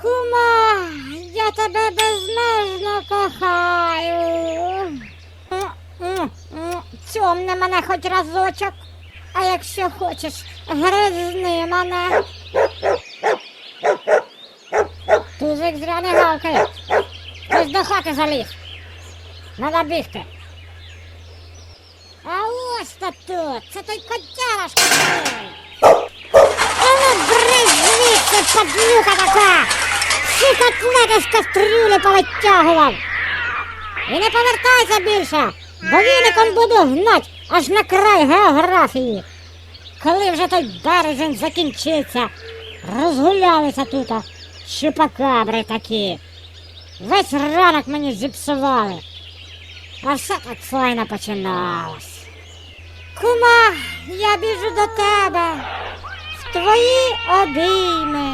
Кума, я тебе безмежно кохаю. Цьомни мене хоч разочок. А якщо хочеш, гризни мене. Тузик зря не гавкає. Хтось до хати заліз. Надо бігти. А ось то тут. Це той котярашка. А ну брись звідси, падлюка така! Котлети з повитягував! І не повертайся більше, бо віником буду гнать аж на край географії. Коли вже той березень закінчиться, розгулялися тут чупакабри такі. Весь ранок мені зіпсували. А все так файно починалось. Кума, я біжу до тебе в твої обійми.